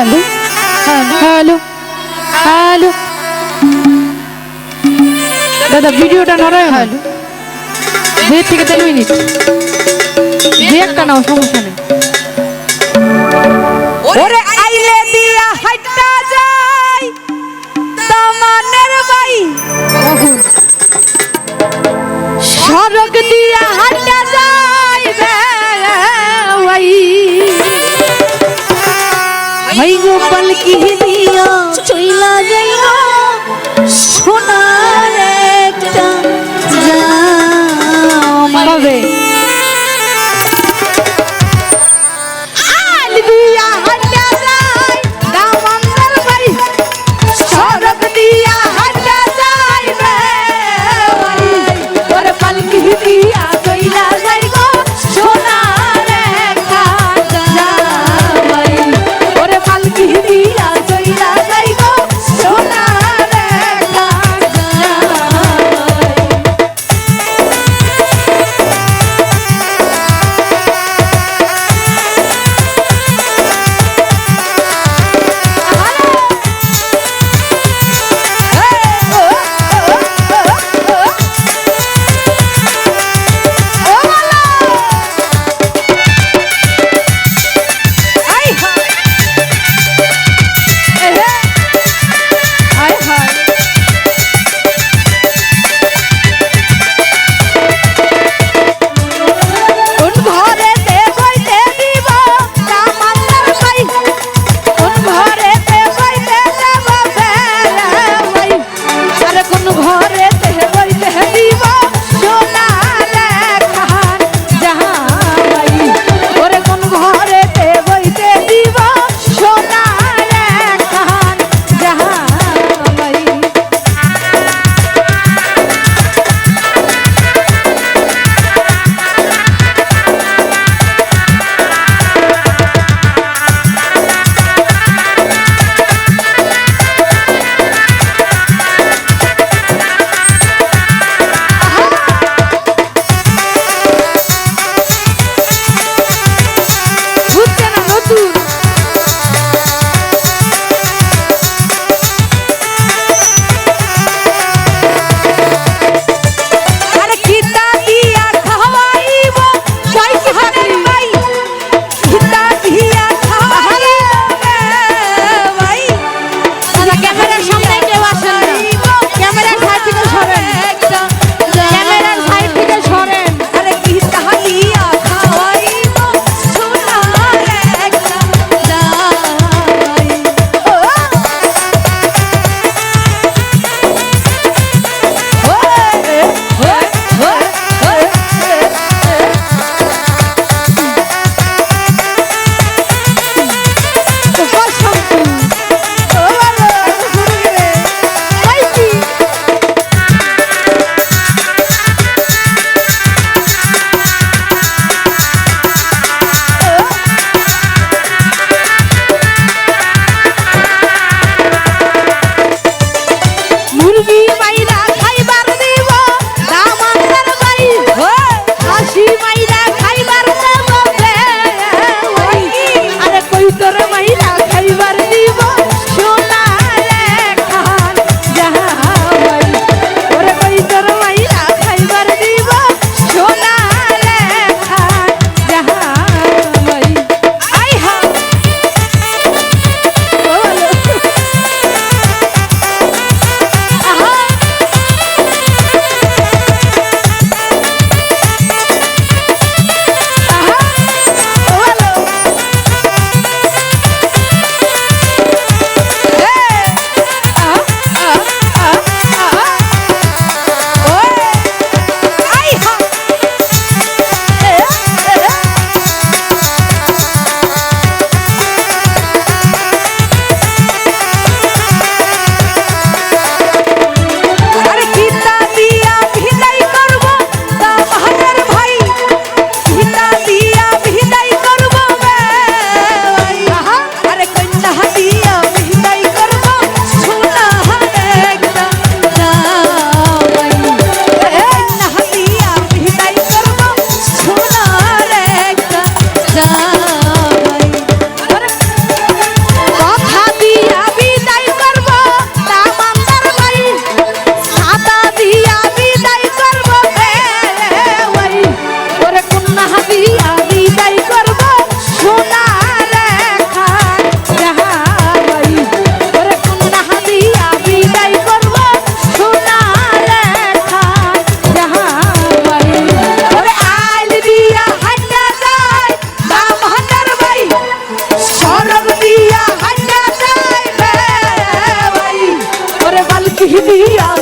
Hello hello hello দাদা ভিডিওটা নড়ায় hello. দেড় থেকে তিন মিনিট। যে একটা নাও সমস্যা নেই। ভাই গোপাল কি দিয়া চইলা যাই সোনার একটা জাম। পাবে yeah.